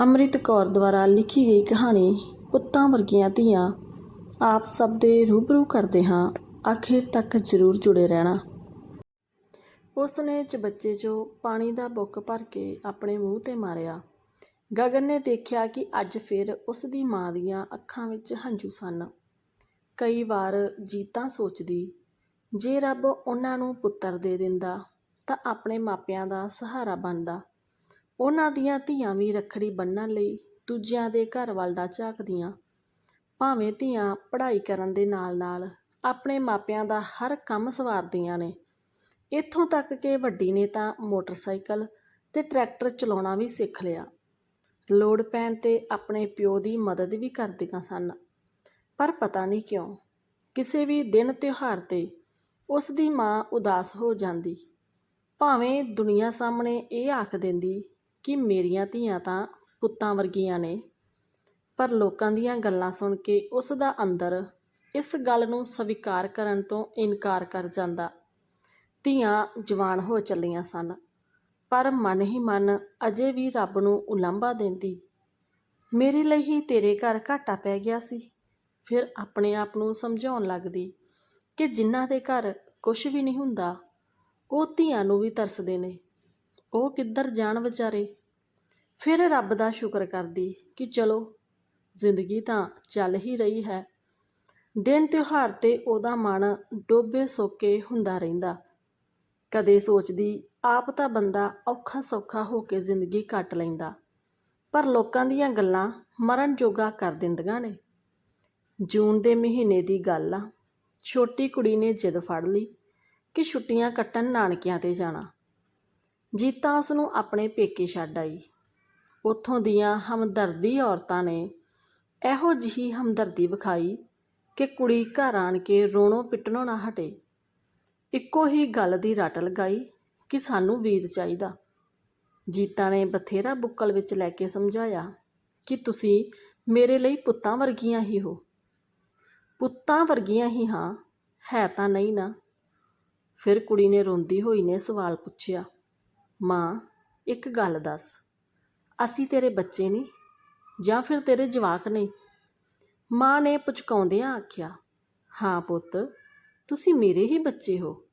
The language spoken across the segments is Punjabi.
ਅੰਮ੍ਰਿਤ ਕੌਰ ਦੁਆਰਾ ਲਿਖੀ ਗਈ ਕਹਾਣੀ ਪੁੱਤਾਂ ਵਰਗੀਆਂ ਧੀਆਂ ਆਪ ਸਭ ਦੇ ਰੂਬਰੂ ਕਰਦੇ ਹਾਂ। ਆਖਿਰ ਤੱਕ ਜ਼ਰੂਰ ਜੁੜੇ ਰਹਿਣਾ। ਉਸ ਨੇ ਚਬੱਚੇ 'ਚੋਂ ਪਾਣੀ ਦਾ ਬੁੱਕ ਭਰ ਕੇ ਆਪਣੇ ਮੂੰਹ ਤੇ ਮਾਰਿਆ। ਗਗਨ ਨੇ ਦੇਖਿਆ ਕਿ ਅੱਜ ਫਿਰ ਉਸ ਦੀ ਮਾਂ ਦੀਆਂ ਅੱਖਾਂ ਵਿੱਚ ਹੰਝੂ ਸਨ। ਕਈ ਵਾਰ ਜੀਤਾਂ ਸੋਚਦੀ, ਜੇ ਰੱਬ ਉਹਨਾਂ ਨੂੰ ਪੁੱਤਰ ਦੇ ਦਿੰਦਾ ਤਾਂ ਆਪਣੇ ਮਾਪਿਆਂ ਦਾ ਸਹਾਰਾ ਬਣਦਾ। ਉਹਨਾਂ ਦੀਆਂ ਧੀਆਂ ਵੀ ਰੱਖੜੀ ਬੰਨ੍ਹਣ ਲਈ ਦੂਜਿਆਂ ਦੇ ਘਰ ਵੱਲ ਨਾ ਝਾਕਦੀਆਂ। ਭਾਵੇਂ ਧੀਆਂ ਪੜ੍ਹਾਈ ਕਰਨ ਦੇ ਨਾਲ-ਨਾਲ ਆਪਣੇ ਮਾਪਿਆਂ ਦਾ ਹਰ ਕੰਮ ਸਵਾਰਦੀਆਂ ਨੇ। ਇੱਥੋਂ ਤੱਕ ਕਿ ਵੱਡੀ ਨੇ ਤਾਂ ਮੋਟਰਸਾਈਕਲ ਤੇ ਟਰੈਕਟਰ ਚਲਾਉਣਾ ਵੀ ਸਿੱਖ ਲਿਆ। ਲੋੜ ਪੈਣ ਤੇ ਆਪਣੇ ਪਿਓ ਦੀ ਮਦਦ ਵੀ ਕਰਦੀਆਂ ਸਨ। ਪਰ ਪਤਾ ਨਹੀਂ ਕਿਉਂ, ਕਿਸੇ ਵੀ ਦਿਨ ਤਿਉਹਾਰ ਤੇ ਉਸ ਦੀ ਮਾਂ ਉਦਾਸ ਹੋ ਜਾਂਦੀ। ਭਾਵੇਂ ਦੁਨੀਆ ਸਾਹਮਣੇ ਇਹ ਆਖ ਦਿੰਦੀ ਕਿ ਮੇਰੀਆਂ ਧੀਆਂ ਤਾਂ ਪੁੱਤਾਂ ਵਰਗੀਆਂ ਨੇ। ਪਰ ਲੋਕਾਂ ਦੀਆਂ ਗੱਲਾਂ ਸੁਣ ਕੇ ਉਸ ਦਾ ਅੰਦਰ ਇਸ ਗੱਲ ਨੂੰ ਸਵੀਕਾਰ ਕਰਨ ਤੋਂ ਇਨਕਾਰ ਕਰ ਜਾਂਦਾ। ਧੀਆਂ ਜਵਾਨ ਹੋ ਚੱਲੀਆਂ ਸਨ, ਪਰ ਮਨ ਹੀ ਮਨ ਅਜੇ ਵੀ ਰੱਬ ਨੂੰ ਉਲੰਭਾ ਦਿੰਦੀ। ਮੇਰੇ ਲਈ ਹੀ ਤੇਰੇ ਘਰ ਘਾਟਾ ਪੈ ਗਿਆ ਸੀ। ਫਿਰ ਆਪਣੇ ਆਪ ਨੂੰ ਸਮਝਾਉਣ ਲੱਗਦੀ ਕਿ ਜਿਨ੍ਹਾਂ ਦੇ ਘਰ ਕੁਝ ਵੀ ਨਹੀਂ ਹੁੰਦਾ, ਉਹ ਧੀਆਂ ਨੂੰ ਵੀ ਤਰਸਦੇ ਨੇ। ਉਹ ਕਿੱਧਰ ਜਾਣ ਵਿਚਾਰੇ? ਫਿਰ ਰੱਬ ਦਾ ਸ਼ੁਕਰ ਕਰਦੀ ਕਿ ਚਲੋ, ਜ਼ਿੰਦਗੀ ਤਾਂ ਚੱਲ ਹੀ ਰਹੀ ਹੈ। ਦਿਨ ਤਿਉਹਾਰ ਤੇ ਉਹਦਾ ਮਨ ਡੋਬੇ ਸੋਕੇ ਹੁੰਦਾ ਰਹਿੰਦਾ। ਕਦੇ ਸੋਚਦੀ, ਆਪ ਤਾਂ ਬੰਦਾ ਔਖਾ ਸੌਖਾ ਹੋ ਕੇ ਜ਼ਿੰਦਗੀ ਕੱਟ ਲੈਂਦਾ। ਪਰ ਲੋਕਾਂ ਦੀਆਂ ਗੱਲਾਂ ਮਰਨ ਜੋਗਾ ਕਰ ਦਿੰਦੀਆਂ ਨੇ। ਜੂਨ ਦੇ ਮਹੀਨੇ ਦੀ ਗੱਲ ਆ। ਛੋਟੀ ਕੁੜੀ ਨੇ ਜਿੱਦ ਫੜ ਲਈ ਕਿ ਛੁੱਟੀਆਂ ਕੱਟਣ ਨਾਨਕਿਆਂ ਤੇ ਜਾਣਾ। ਜੀਤਾ ਉਸ ਨੂੰ ਆਪਣੇ ਪੇਕੇ ਛੱਡ ਆਈ। ਉੱਥੋਂ ਦੀਆਂ ਹਮਦਰਦੀ ਔਰਤਾਂ ਨੇ ਇਹੋ ਜਿਹੀ ਹਮਦਰਦੀ ਵਿਖਾਈ ਕਿ ਕੁੜੀ ਘਰ ਆਣ ਕੇ ਰੋਣੋਂ ਪਿੱਟਣੋਂ ਨਾ ਹਟੇ। ਇੱਕੋ ਹੀ ਗੱਲ ਦੀ ਰਟ ਲਗਾਈ ਕਿ ਸਾਨੂੰ ਵੀਰ ਚਾਹੀਦਾ। ਜੀਤਾ ਨੇ ਬਥੇਰਾ ਬੁੱਕਲ ਵਿੱਚ ਲੈ ਕੇ ਸਮਝਾਇਆ ਕਿ ਤੁਸੀਂ ਮੇਰੇ ਲਈ ਪੁੱਤਾਂ ਵਰਗੀਆਂ ਹੀ ਹੋ। ਪੁੱਤਾਂ ਵਰਗੀਆਂ ਹੀ ਹਾਂ, ਹੈ ਤਾਂ ਨਹੀਂ ਨਾ। ਫਿਰ ਕੁੜੀ ਨੇ ਰੋਂਦੀ ਹੋਈ ਨੇ ਸਵਾਲ ਪੁੱਛਿਆ। ਮਾਂ, ਇੱਕ ਗੱਲ ਦੱਸ। ਅਸੀਂ ਤੇਰੇ ਬੱਚੇ ਨਹੀਂ ਜਾਂ ਫਿਰ ਤੇਰੇ ਜਵਾਕ ਨਹੀਂ ਮਾਂ ਨੇ ਪੁਚਕਾਉਂਦਿਆਂ ਆਖਿਆ, ਹਾਂ ਪੁੱਤ, ਤੁਸੀਂ ਮੇਰੇ ਹੀ ਬੱਚੇ ਹੋ।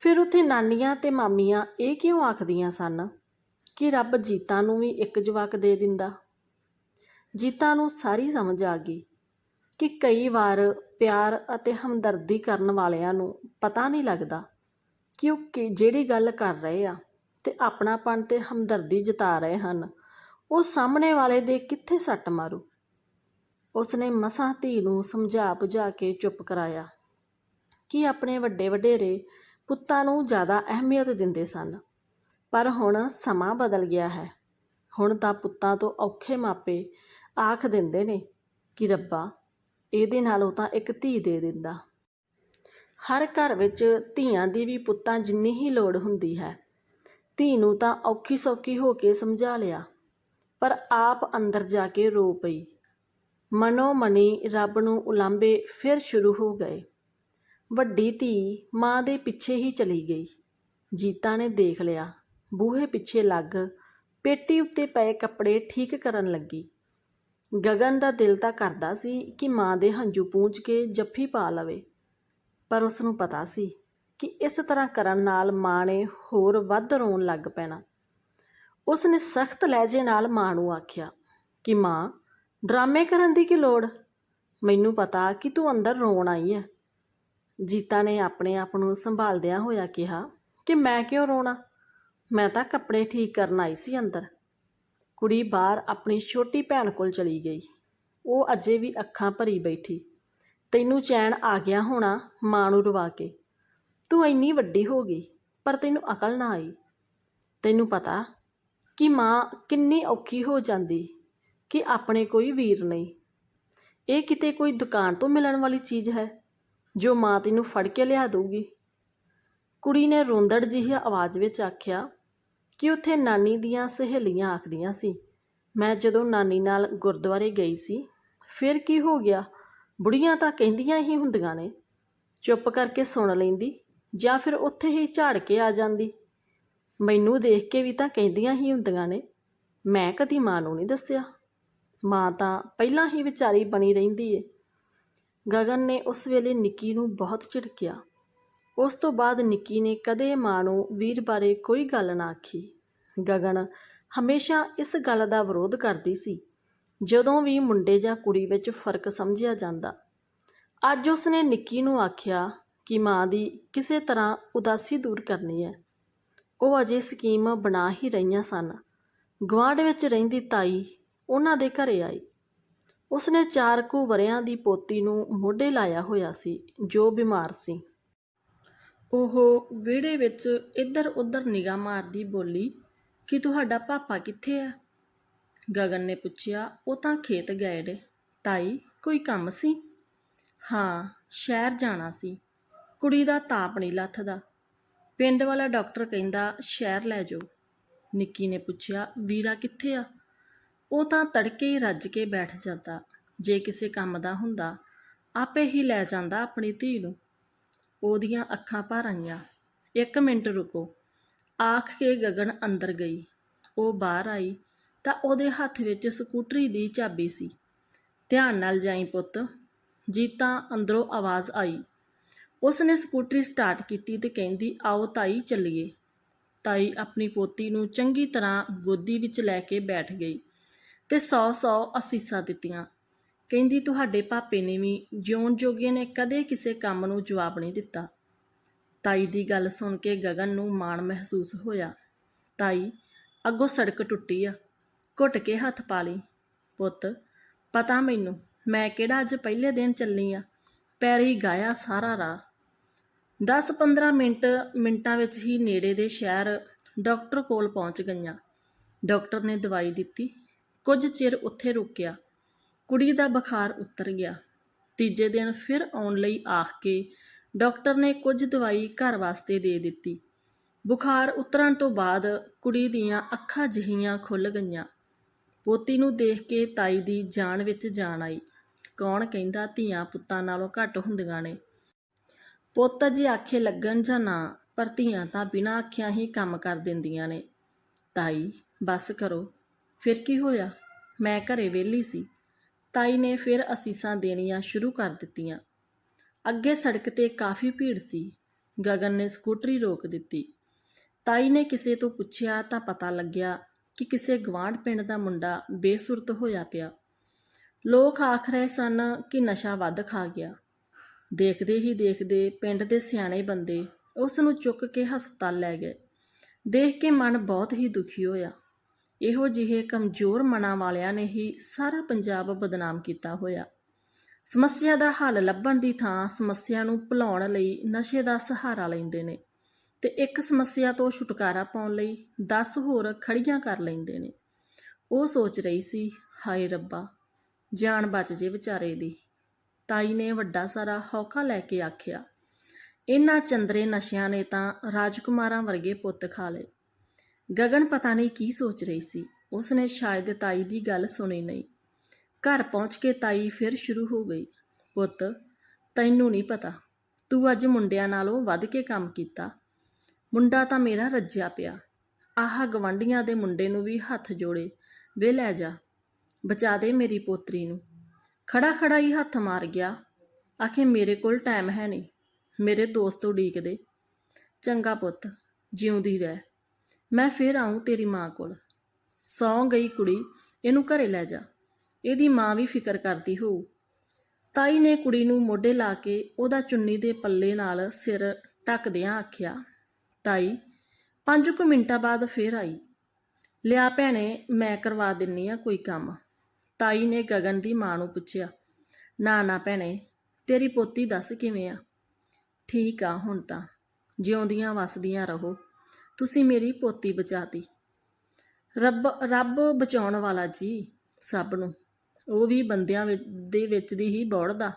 ਫਿਰ ਉੱਥੇ ਨਾਨੀਆਂ ਤੇ ਮਾਮੀਆਂ ਇਹ ਕਿਉਂ ਆਖਦੀਆਂ ਸਨ ਕਿ ਰੱਬ ਜੀਤਾ ਨੂੰ ਵੀ ਇੱਕ ਜਵਾਕ ਦੇ ਦਿੰਦਾ? ਜੀਤਾ ਨੂੰ ਸਾਰੀ ਸਮਝ ਆ ਗਈ ਕਿ ਕਈ ਵਾਰ ਪਿਆਰ ਅਤੇ ਹਮਦਰਦੀ ਕਰਨ ਵਾਲਿਆਂ ਨੂੰ ਪਤਾ ਨਹੀਂ ਲੱਗਦਾ ਕਿ ਉਹ ਕਿ, ਜਿਹੜੀ ਗੱਲ ਕਰ ਰਹੇ ਆ। ਤੇ ਆਪਣਾਪਣ ਤੇ ਹਮਦਰਦੀ ਜਤਾ ਰਹੇ ਹਨ। ਉਹ ਸਾਹਮਣੇ ਵਾਲੇ ਦੇ ਕਿੱਥੇ ਸੱਟ ਮਾਰੂ? ਉਸਨੇ ਮਸਾਂ ਧੀ ਨੂੰ ਸਮਝਾ ਬੁਝਾ ਕੇ ਚੁੱਪ ਕਰਾਇਆ। ਕਿ ਆਪਣੇ ਵੱਡੇ ਵਡੇਰੇ ਪੁੱਤਾਂ ਨੂੰ ਜ਼ਿਆਦਾ ਅਹਿਮੀਅਤ ਦਿੰਦੇ ਸਨ? ਪਰ ਹੁਣ ਸਮਾਂ ਬਦਲ ਗਿਆ ਹੈ। ਹੁਣ ਤਾਂ ਪੁੱਤਾਂ ਤੋਂ ਔਖੇ ਮਾਪੇ ਆਖ ਦਿੰਦੇ ਨੇ ਕਿ ਰੱਬਾ, ਇਹਦੇ ਨਾਲੋਂ ਤਾਂ ਇੱਕ ਧੀ ਦੇ ਦਿੰਦਾ। ਹਰ ਘਰ ਵਿੱਚ ਧੀਆਂ ਦੀ ਵੀ ਪੁੱਤਾਂ ਜਿੰਨੀ ਹੀ ਲੋੜ ਹੁੰਦੀ ਹੈ। ਧੀ ਨੂੰ ਤਾਂ ਔਖੀ ਸੌਖੀ ਹੋ ਕੇ ਸਮਝਾ ਲਿਆ, ਪਰ ਆਪ ਅੰਦਰ ਜਾ ਕੇ ਰੋ ਪਈ। ਮਨੋ ਮਨੀ ਰੱਬ ਨੂੰ ਉਲਾਂਬੇ ਫਿਰ ਸ਼ੁਰੂ ਹੋ ਗਏ। ਵੱਡੀ ਧੀ ਮਾਂ ਦੇ ਪਿੱਛੇ ਹੀ ਚਲੀ ਗਈ। ਜੀਤਾ ਨੇ ਦੇਖ ਲਿਆ, ਬੂਹੇ ਪਿੱਛੇ ਲੱਗ ਪੇਟੀ ਉੱਤੇ ਪਏ ਕੱਪੜੇ ਠੀਕ ਕਰਨ ਲੱਗੀ। ਗਗਨ ਦਾ ਦਿਲ ਤਾਂ ਕਰਦਾ ਸੀ ਕਿ ਮਾਂ ਦੇ ਹੰਝੂ ਪੂੰਝ ਕੇ ਜੱਫੀ ਪਾ ਲਵੇ, ਪਰ ਉਸ ਨੂੰ ਪਤਾ ਸੀ ਕਿ ਇਸ ਤਰ੍ਹਾਂ ਕਰਨ ਨਾਲ ਮਾਂ ਨੇ ਹੋਰ ਵੱਧ ਰੋਣ ਲੱਗ ਪੈਣਾ। ਉਸ ਨੇ ਸਖਤ ਲਹਿਜੇ ਨਾਲ ਮਾਂ ਨੂੰ ਆਖਿਆ ਕਿ ਮਾਂ, ਡਰਾਮੇ ਕਰਨ ਦੀ ਕੀ ਲੋੜ? ਮੈਨੂੰ ਪਤਾ ਕਿ ਤੂੰ ਅੰਦਰ ਰੋਣ ਆਈ ਹੈ ਜੀਤਾ ਨੇ ਆਪਣੇ ਆਪ ਨੂੰ ਸੰਭਾਲਦਿਆਂ ਹੋਇਆ ਕਿਹਾ ਕਿ ਮੈਂ ਕਿਉਂ ਰੋਣਾ? ਮੈਂ ਤਾਂ ਕੱਪੜੇ ਠੀਕ ਕਰਨ ਆਈ ਸੀ ਅੰਦਰ। ਕੁੜੀ ਬਾਹਰ ਆਪਣੀ ਛੋਟੀ ਭੈਣ ਕੋਲ ਚਲੀ ਗਈ। ਉਹ ਅਜੇ ਵੀ ਅੱਖਾਂ ਭਰੀ ਬੈਠੀ। ਤੈਨੂੰ ਚੈਨ ਆ ਗਿਆ ਹੋਣਾ, ਮਾਂ ਨੂੰ ਰਵਾ ਕੇ। ਤੂੰ ਇੰਨੀ ਵੱਡੀ ਹੋ ਗਈ, ਪਰ ਤੈਨੂੰ ਅਕਲ ਨਾ ਆਈ। ਤੈਨੂੰ ਪਤਾ ਕਿ ਮਾਂ ਕਿੰਨੀ ਔਖੀ ਹੋ ਜਾਂਦੀ ਕਿ ਆਪਣੇ ਕੋਈ ਵੀਰ ਨਹੀਂ। ਇਹ ਕਿਤੇ ਕੋਈ ਦੁਕਾਨ ਤੋਂ ਮਿਲਣ ਵਾਲੀ ਚੀਜ਼ ਹੈ, ਜੋ ਮਾਂ ਤੈਨੂੰ ਫੜ ਕੇ ਲਿਆ ਦਊਗੀ। ਕੁੜੀ ਨੇ ਰੋਂਦੜ ਜਿਹੀ ਆਵਾਜ਼ ਵਿੱਚ ਆਖਿਆ ਕਿ ਉੱਥੇ ਨਾਨੀ ਦੀਆਂ ਸਹੇਲੀਆਂ ਆਖਦੀਆਂ ਸੀ, ਮੈਂ ਜਦੋਂ ਨਾਨੀ ਨਾਲ ਗੁਰਦੁਆਰੇ ਗਈ ਸੀ, ਫਿਰ ਕੀ ਹੋ ਗਿਆ? ਬੁੜੀਆਂ ਤਾਂ ਕਹਿੰਦੀਆਂ ਹੀ ਹੁੰਦੀਆਂ ਨੇ। ਚੁੱਪ ਕਰਕੇ ਸੁਣ ਲੈਂਦੀ ਜਾਂ ਫਿਰ ਉੱਥੇ ਹੀ ਝਾੜ ਕੇ ਆ ਜਾਂਦੀ। ਮੈਨੂੰ ਦੇਖ ਕੇ ਵੀ ਤਾਂ ਕਹਿੰਦੀਆਂ ਹੀ ਹੁੰਦੀਆਂ ਨੇ, ਮੈਂ ਕਦੀ ਮਾਂ ਨੂੰ ਨਹੀਂ ਦੱਸਿਆ। ਮਾਂ ਤਾਂ ਪਹਿਲਾਂ ਹੀ ਵਿਚਾਰੀ ਬਣੀ ਰਹਿੰਦੀ ਏ। ਗਗਨ ਨੇ ਉਸ ਵੇਲੇ ਨਿੱਕੀ ਨੂੰ ਬਹੁਤ ਝਿੜਕਿਆ। ਉਸ ਤੋਂ ਬਾਅਦ ਨਿੱਕੀ ਨੇ ਕਦੇ ਮਾਂ ਨੂੰ ਵੀਰ ਬਾਰੇ ਕੋਈ ਗੱਲ ਨਾ ਆਖੀ। ਗਗਨ ਹਮੇਸ਼ਾ ਇਸ ਗੱਲ ਦਾ ਵਿਰੋਧ ਕਰਦੀ ਸੀ। ਜਦੋਂ ਵੀ ਮੁੰਡੇ ਜਾਂ ਕੁੜੀ ਵਿੱਚ ਫ਼ਰਕ ਸਮਝਿਆ ਜਾਂਦਾ, ਅੱਜ ਉਸਨੇ ਨਿੱਕੀ ਨੂੰ ਆਖਿਆ ਕਿ ਮਾਂ ਦੀ ਕਿਸੇ ਤਰ੍ਹਾਂ ਉਦਾਸੀ ਦੂਰ ਕਰਨੀ ਹੈ। ਉਹ ਅਜੇ ਸਕੀਮ ਬਣਾ ਹੀ ਰਹੀਆਂ ਸਨ। ਗੁਆਂਢ ਵਿੱਚ ਰਹਿੰਦੀ ਤਾਈ ਉਹਨਾਂ ਦੇ ਘਰੇ ਆਈ। ਉਸਨੇ ਚਾਰ ਕੁ ਵਰਿਆਂ ਦੀ ਪੋਤੀ ਨੂੰ ਮੋਢੇ ਲਾਇਆ ਹੋਇਆ ਸੀ, ਜੋ ਬਿਮਾਰ ਸੀ। ਉਹ ਵਿਹੜੇ ਵਿੱਚ ਇੱਧਰ ਉੱਧਰ ਨਿਗਾਹ ਮਾਰਦੀ ਬੋਲੀ, ਕਿ ਤੁਹਾਡਾ ਪਾਪਾ ਕਿੱਥੇ ਹੈ ਗਗਨ ਨੇ ਪੁੱਛਿਆ, ਉਹ ਤਾਂ ਖੇਤ ਗਏ ਨੇ। ਤਾਈ, ਕੋਈ ਕੰਮ ਸੀ? ਹਾਂ, ਸ਼ਹਿਰ ਜਾਣਾ ਸੀ। ਕੁੜੀ ਦਾ ਤਾਪ ਨਹੀਂ ਲੱਥਦਾ। ਪਿੰਡ ਵਾਲਾ ਡਾਕਟਰ ਕਹਿੰਦਾ, ਸ਼ਹਿਰ ਲੈ ਜਾਓ। ਨਿੱਕੀ ਨੇ ਪੁੱਛਿਆ, ਵੀਰਾ ਕਿੱਥੇ ਆ? ਉਹ ਤਾਂ ਤੜਕੇ ਹੀ ਰੱਜ ਕੇ ਬੈਠ ਜਾਂਦਾ। ਜੇ ਕਿਸੇ ਕੰਮ ਦਾ ਹੁੰਦਾ, ਆਪੇ ਹੀ ਲੈ ਜਾਂਦਾ ਆਪਣੀ ਧੀ ਨੂੰ। ਉਹਦੀਆਂ ਅੱਖਾਂ ਭਰ ਆਈਆਂ। ਇੱਕ ਮਿੰਟ ਰੁਕੋ। ਆਖ ਕੇ ਗਗਨ ਅੰਦਰ ਗਈ। ਉਹ ਬਾਹਰ ਆਈ ਤਾਂ ਉਹਦੇ ਹੱਥ ਵਿੱਚ ਸਕੂਟਰੀ ਦੀ ਚਾਬੀ ਸੀ। ਧਿਆਨ ਨਾਲ ਜਾਈ ਪੁੱਤ। ਜੀ ਤਾਂ ਅੰਦਰੋਂ ਆਵਾਜ਼ ਆਈ। ਉਸਨੇ ਸਕੂਟਰੀ ਸਟਾਰਟ ਕੀਤੀ ਤੇ ਕਹਿੰਦੀ, ਆਓ ਤਾਈ ਚੱਲੀਏ। ਤਾਈ ਆਪਣੀ ਪੋਤੀ ਨੂੰ ਚੰਗੀ ਤਰ੍ਹਾਂ ਗੋਦੀ ਵਿੱਚ ਲੈ ਕੇ ਬੈਠ ਗਈ ਤੇ ਸੌ ਸੌ ਅਸੀਸਾਂ ਦਿੱਤੀਆਂ। ਕਹਿੰਦੀ, ਤੁਹਾਡੇ ਪਾਪੇ ਨੇ ਵੀ ਜਿਉਣ ਜੋਗੇ ਨੇ ਕਦੇ ਕਿਸੇ ਕੰਮ ਨੂੰ ਜਵਾਬ ਨਹੀਂ ਦਿੱਤਾ। ਤਾਈ ਦੀ ਗੱਲ ਸੁਣ ਕੇ ਗਗਨ ਨੂੰ ਮਾਣ ਮਹਿਸੂਸ ਹੋਇਆ। ਤਾਈ, ਅੱਗੋਂ ਸੜਕ ਟੁੱਟੀ ਆ, ਘੁੱਟ ਕੇ ਹੱਥ ਪਾ ਲਈ। ਪੁੱਤ, ਪਤਾ ਮੈਨੂੰ, ਮੈਂ ਕਿਹੜਾ ਅੱਜ ਪਹਿਲੇ ਦਿਨ ਚੱਲੀ ਆ? ਪੈਰੀ ਗਾਇਆ ਸਾਰਾ ਰਾਹ। 10-15 ਮਿੰਟ, ਮਿੰਟਾਂ ਵਿੱਚ ਹੀ ਨੇੜੇ ਦੇ ਸ਼ਹਿਰ ਡਾਕਟਰ ਕੋਲ ਪਹੁੰਚ ਗਈਆਂ। ਡਾਕਟਰ ਨੇ ਦਵਾਈ ਦਿੱਤੀ। ਕੁਝ ਚਿਰ ਉੱਥੇ ਰੁਕਿਆ। ਕੁੜੀ ਦਾ ਬੁਖਾਰ ਉਤਰ ਗਿਆ। ਤੀਜੇ ਦਿਨ ਫਿਰ ਆਉਣ ਲਈ ਆਖ ਕੇ ਡਾਕਟਰ ਨੇ ਕੁਝ ਦਵਾਈ ਘਰ ਵਾਸਤੇ ਦੇ ਦਿੱਤੀ। ਬੁਖਾਰ ਉਤਰਨ ਤੋਂ ਬਾਅਦ ਕੁੜੀ ਦੀਆਂ ਅੱਖਾਂ ਜਿਹੀਆਂ ਖੁੱਲ ਗਈਆਂ। ਪੋਤੀ ਨੂੰ ਦੇਖ ਕੇ ਤਾਈ ਦੀ ਜਾਨ ਵਿੱਚ ਜਾਨ ਆਈ। ਕੌਣ ਕਹਿੰਦਾ ਧੀਆਂ ਪੁੱਤਾਂ ਨਾਲੋਂ ਘੱਟ ਹੁੰਦੀਆਂ ਨੇ? ਪੁੱਤ ਜੇ ਆਖੇ ਲੱਗਣ ਜਾਂ ਨਾ, ਪਰ ਧੀਆਂ ਤਾਂ ਬਿਨਾਂ ਆਖਿਆਂ ਹੀ ਕੰਮ ਕਰ ਦਿੰਦੀਆਂ ਨੇ। ਤਾਈ, ਬਸ ਕਰੋ। ਫਿਰ ਕੀ ਹੋਇਆ? ਮੈਂ ਘਰੇ ਵਿਹਲੀ ਸੀ। ਤਾਈ ਨੇ ਫਿਰ ਅਸੀਸਾਂ ਦੇਣੀਆਂ ਸ਼ੁਰੂ ਕਰ ਦਿੱਤੀਆਂ। ਅੱਗੇ ਸੜਕ ਤੇ ਕਾਫੀ ਭੀੜ ਸੀ। ਗਗਨ ਨੇ ਸਕੂਟਰੀ ਰੋਕ ਦਿੱਤੀ। ਤਾਈ ਨੇ ਕਿਸੇ ਤੋਂ ਪੁੱਛਿਆ ਤਾਂ ਪਤਾ ਲੱਗਿਆ ਕਿ ਕਿਸੇ ਗਵਾਂਢ ਪਿੰਡ ਦਾ ਮੁੰਡਾ ਬੇਸੁਰਤ ਹੋਇਆ ਪਿਆ। ਲੋਕ ਆਖ ਰਹੇ ਸਨ ਕਿ ਨਸ਼ਾ ਵੱਧ ਖਾ ਗਿਆ। ਦੇਖਦੇ ਹੀ ਦੇਖਦੇ ਪਿੰਡ ਦੇ ਸਿਆਣੇ ਬੰਦੇ ਉਸ ਨੂੰ ਚੁੱਕ ਕੇ ਹਸਪਤਾਲ ਲੈ ਗਏ। ਦੇਖ ਕੇ ਮਨ ਬਹੁਤ ਹੀ ਦੁਖੀ ਹੋਇਆ। ਇਹੋ ਜਿਹੇ ਕਮਜ਼ੋਰ ਮਨਾਂ ਵਾਲਿਆਂ ਨੇ ਹੀ ਸਾਰਾ ਪੰਜਾਬ ਬਦਨਾਮ ਕੀਤਾ ਹੋਇਆ। ਸਮੱਸਿਆ ਦਾ ਹੱਲ ਲੱਭਣ ਦੀ ਥਾਂ ਸਮੱਸਿਆ ਨੂੰ ਭੁਲਾਉਣ ਲਈ ਨਸ਼ੇ ਦਾ ਸਹਾਰਾ ਲੈਂਦੇ ਨੇ ਤੇ ਇੱਕ ਸਮੱਸਿਆ ਤੋਂ ਛੁਟਕਾਰਾ ਪਾਉਣ ਲਈ 10 ਹੋਰ ਖੜੀਆਂ ਕਰ ਲੈਂਦੇ ਨੇ। ਉਹ ਸੋਚ ਰਹੀ ਸੀ, ਹਾਏ ਰੱਬਾ, ਜਾਨ ਬਚ ਜੇ ਵਿਚਾਰੇ ਦੀ। ਤਾਈ ਨੇ ਵੱਡਾ ਸਾਰਾ ਹੌਕਾ ਲੈ ਕੇ ਆਖਿਆ ਇਹਨਾਂ ਚੰਦਰੇ ਨਸ਼ਿਆਂ ਨੇ ਤਾਂ ਰਾਜਕੁਮਾਰਾਂ ਵਰਗੇ ਪੁੱਤ ਖਾ ਲਏ। ਗਗਨ ਪਤਾ ਨਹੀਂ ਕੀ ਸੋਚ ਰਹੀ ਸੀ। ਉਸਨੇ ਸ਼ਾਇਦ ਤਾਈ ਦੀ ਗੱਲ ਸੁਣੀ ਨਹੀਂ। ਘਰ ਪਹੁੰਚ ਕੇ ਤਾਈ ਫਿਰ ਸ਼ੁਰੂ ਹੋ ਗਈ, ਪੁੱਤ, ਤੈਨੂੰ ਨਹੀਂ ਪਤਾ। ਤੂੰ ਅੱਜ ਮੁੰਡਿਆਂ ਨਾਲੋਂ ਵੱਧ ਕੇ ਕੰਮ ਕੀਤਾ। ਮੁੰਡਾ ਤਾਂ ਮੇਰਾ ਰੱਜਿਆ ਪਿਆ। ਆਹ ਗਵੰਡੀਆਂ ਦੇ ਮੁੰਡੇ ਨੂੰ ਵੀ ਹੱਥ ਜੋੜੇ। ਵੇ ਲੈ ਜਾ। ਬਚਾ ਦੇ ਮੇਰੀ ਪੋਤਰੀ ਨੂੰ। ਖੜਾ ਖੜਾ ਹੀ ਹੱਥ ਮਾਰ ਗਿਆ। ਆਖੇ, ਮੇਰੇ ਕੋਲ ਟਾਈਮ ਹੈ ਨਹੀਂ। ਮੇਰੇ ਦੋਸਤ ਉਡੀਕਦੇ ਚੰਗਾ ਪੁੱਤ, ਜਿਉਂਦੀ ਰਹਿ। ਮੈਂ ਫੇਰ ਆਉਂ ਤੇਰੀ ਮਾਂ ਕੋਲ। ਸੌਂ ਗਈ ਕੁੜੀ, ਇਹਨੂੰ ਘਰੇ ਲੈ ਜਾ। ਇਹਦੀ ਮਾਂ ਵੀ ਫਿਕਰ ਕਰਦੀ ਹੋਊ। ਤਾਈ ਨੇ ਕੁੜੀ ਨੂੰ ਮੋਢੇ ਲਾ ਕੇ ਉਹਦਾ ਚੁੰਨੀ ਦੇ ਪੱਲੇ ਨਾਲ ਸਿਰ ਢੱਕਦਿਆਂ ਆਖਿਆ, ਤਾਈ, ਪੰਜ ਕੁ ਮਿੰਟਾਂ ਬਾਅਦ ਫੇਰ ਆਈ। ਲਿਆ ਭੈਣੇ, ਮੈਂ ਕਰਵਾ ਦਿੰਨੀ ਆ ਕੋਈ ਕੰਮ। ਤਾਈ ਨੇ ਗਗਨ ਦੀ ਮਾਂ ਨੂੰ ਪੁੱਛਿਆ, ਨਾ ਨਾ ਭੈਣੇ, ਤੇਰੀ ਪੋਤੀ ਦੱਸ ਕਿਵੇਂ ਆ? ਠੀਕ ਆ, ਹੁਣ ਤਾਂ। ਜਿਉਂਦੀਆਂ ਵਸਦੀਆਂ ਰਹੋ। ਤੁਸੀਂ ਮੇਰੀ ਪੋਤੀ ਬਚਾਤੀ। ਰੱਬ ਰੱਬ ਬਚਾਉਣ ਵਾਲਾ ਜੀ, ਸਭ ਨੂੰ। ਉਹ ਵੀ ਬੰਦਿਆਂ ਵਿੱਚ ਦੇ ਵਿੱਚ ਦੀ ਹੀ ਬੋੜਦਾ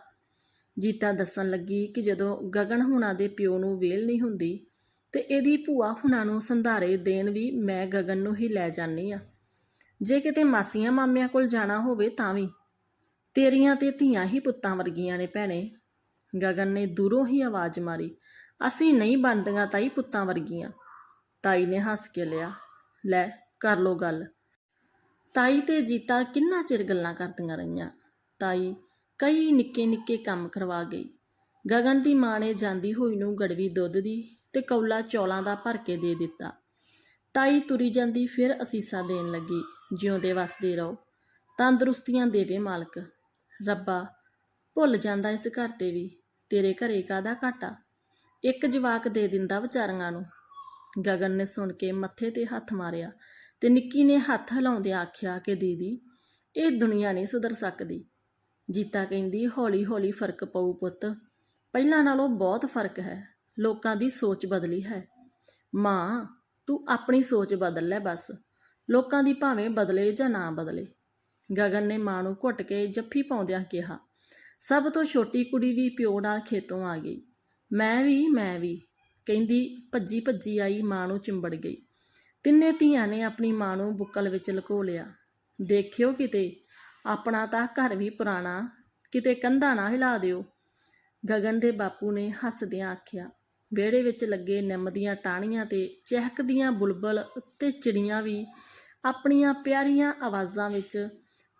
ਜੀਤਾ ਦੱਸਣ ਲੱਗੀ ਕਿ ਜਦੋਂ ਗਗਨ ਹੁਣਾਂ ਦੇ ਪਿਓ ਨੂੰ ਵੇਲ ਨਹੀਂ ਹੁੰਦੀ, ਤੇ ਇਹਦੀ ਭੂਆ ਹੁਣਾਂ ਨੂੰ ਸੰਧਾਰੇ ਦੇਣ ਵੀ ਮੈਂ ਗਗਨ ਨੂੰ ਹੀ ਲੈ ਜਾਨੀ ਆ। ਜੇ ਕਿਤੇ ਮਾਸੀਆਂ ਮਾਮਿਆਂ ਕੋਲ ਜਾਣਾ ਹੋਵੇ ਤਾਂ ਵੀ। ਤੇਰੀਆਂ ਤੇ ਧੀਆਂ ਹੀ ਪੁੱਤਾਂ ਵਰਗੀਆਂ ਨੇ ਭੈਣੇ। ਗਗਨ ਨੇ ਦੂਰੋਂ ਹੀ ਆਵਾਜ਼ ਮਾਰੀ, ਅਸੀਂ ਨਹੀਂ ਬਣਦੀਆਂ ਤਾਈ ਪੁੱਤਾਂ ਵਰਗੀਆਂ। ਤਾਈ ਨੇ ਹੱਸ ਕੇ ਲਿਆ, ਲੈ, ਕਰ ਲੋ ਗੱਲ। ਤਾਈ ਤੇ ਜੀਤਾ ਕਿੰਨਾ ਚਿਰ ਗੱਲਾਂ ਕਰਦੀਆਂ ਰਹੀਆਂ। ਤਾਈ ਕਈ ਨਿੱਕੇ ਨਿੱਕੇ ਕੰਮ ਕਰਵਾ ਗਈ। ਗਗਨ ਦੀ ਮਾਂ ਨੇ ਜਾਂਦੀ ਹੋਈ ਨੂੰ ਗੜਵੀ ਦੁੱਧ ਦੀ ਤੇ ਕੌਲਾ ਚੌਲਾਂ ਦਾ ਭਰ ਕੇ ਦੇ ਦਿੱਤਾ। ਤਾਈ ਤੁਰੀ ਜਾਂਦੀ ਫਿਰ ਅਸੀਸਾਂ ਦੇਣ ਲੱਗੀ। ਜਿਉਂਦੇ ਵਸਦੇ ਰਹੋ। ਤੰਦਰੁਸਤੀਆਂ ਦੇਵੇ ਮਾਲਕ। ਰੱਬਾ, ਭੁੱਲ ਜਾਂਦਾ ਇਸ ਘਰ ਤੇ ਵੀ। ਤੇਰੇ ਘਰੇ ਕਾਦਾ ਘਾਟਾ? ਇੱਕ ਜਵਾਕ ਦੇ ਦਿੰਦਾ ਵਿਚਾਰੀਆਂ ਨੂੰ। ਗਗਨ ਨੇ ਸੁਣ ਕੇ ਮੱਥੇ ਤੇ ਹੱਥ ਮਾਰਿਆ ਤੇ ਨਿੱਕੀ ਨੇ ਹੱਥ ਹਿਲਾਉਂਦਿਆਂ ਆਖਿਆ ਕਿ, ਦੀਦੀ, ਇਹ ਦੁਨੀਆ ਨਹੀਂ ਸੁਧਰ ਸਕਦੀ। ਜੀਤਾ ਕਹਿੰਦੀ ਹੌਲੀ ਹੌਲੀ ਫ਼ਰਕ ਪਊ ਪੁੱਤ। ਪਹਿਲਾਂ ਨਾਲੋਂ ਬਹੁਤ ਫ਼ਰਕ ਹੈ। ਲੋਕਾਂ ਦੀ ਸੋਚ ਬਦਲੀ ਹੈ। ਮਾਂ, ਤੂੰ ਆਪਣੀ ਸੋਚ ਬਦਲ ਲੈ ਬਸ। ਲੋਕਾਂ ਦੀ ਭਾਵੇਂ ਬਦਲੇ ਜਾਂ ਨਾ ਬਦਲੇ। ਗਗਨ ਨੇ ਮਾਂ ਨੂੰ ਘੁੱਟ ਕੇ ਜੱਫੀ ਪਾਉਂਦਿਆਂ ਕਿਹਾ, ਸਭ ਤੋਂ ਛੋਟੀ ਕੁੜੀ ਵੀ ਪਿਓ ਨਾਲ ਖੇਤੋਂ ਆ ਗਈ। ਮੈਂ ਵੀ ਮੈਂ ਵੀ। ਕਹਿੰਦੀ ਭੱਜੀ ਭੱਜੀ ਆਈ ਮਾਂ ਨੂੰ ਚਿੰਬੜ ਗਈ। ਤਿੰਨੇ ਧੀਆਂ ਨੇ ਆਪਣੀ ਮਾਂ ਨੂੰ ਬੁੱਕਲ ਵਿੱਚ ਲਕੋ ਲਿਆ। ਦੇਖਿਓ ਕਿਤੇ, ਆਪਣਾ ਤਾਂ ਘਰ ਵੀ ਪੁਰਾਣਾ, ਕਿਤੇ ਕੰਧਾ ਨਾ ਹਿਲਾ ਦਿਓ। ਗਗਨ ਦੇ ਬਾਪੂ ਨੇ ਹੱਸਦਿਆਂ ਆਖਿਆ, ਵਿਹੜੇ ਵਿੱਚ ਲੱਗੇ ਨਿੰਮ ਦੀਆਂ ਟਾਹਣੀਆਂ ਤੇ ਚਹਿਕਦੀਆਂ ਬੁਲਬੁਲ ਤੇ ਚਿੜੀਆਂ ਵੀ ਆਪਣੀਆਂ ਪਿਆਰੀਆਂ ਆਵਾਜ਼ਾਂ ਵਿੱਚ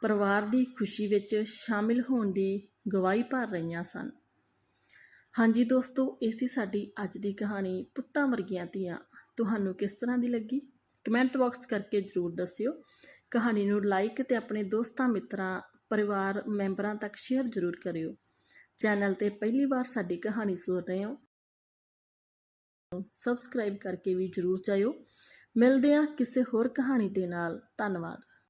ਪਰਿਵਾਰ ਦੀ ਖੁਸ਼ੀ ਵਿੱਚ ਸ਼ਾਮਿਲ ਹੋਣ ਦੀ ਗਵਾਹੀ ਭਰ ਰਹੀਆਂ ਸਨ। ਹਾਂਜੀ ਦੋਸਤੋ, ਇਹ ਸੀ ਸਾਡੀ ਅੱਜ ਦੀ ਕਹਾਣੀ ਪੁੱਤਾਂ ਵਰਗੀਆਂ ਧੀਆਂ। ਤੁਹਾਨੂੰ ਕਿਸ ਤਰ੍ਹਾਂ ਦੀ ਲੱਗੀ? ਕਮੈਂਟ ਬਾਕਸ ਕਰਕੇ ਜਰੂਰ ਦੱਸਿਓ। ਕਹਾਣੀ ਨੂੰ ਲਾਈਕ ਤੇ ਆਪਣੇ ਦੋਸਤਾਂ, ਮਿੱਤਰਾਂ, ਪਰਿਵਾਰ ਮੈਂਬਰਾਂ ਤੱਕ ਸ਼ੇਅਰ ਜਰੂਰ ਕਰਿਓ। ਚੈਨਲ ਤੇ ਪਹਿਲੀ ਵਾਰ ਸਾਡੀ ਕਹਾਣੀ ਸੁਣ ਰਹੇ ਹੋ ਸਬਸਕ੍ਰਾਈਬ ਕਰਕੇ ਵੀ ਜਰੂਰ ਜਾਇਓ। ਮਿਲਦੇ ਹਾਂ ਕਿਸੇ ਹੋਰ ਕਹਾਣੀ ਦੇ ਨਾਲ। ਧੰਨਵਾਦ।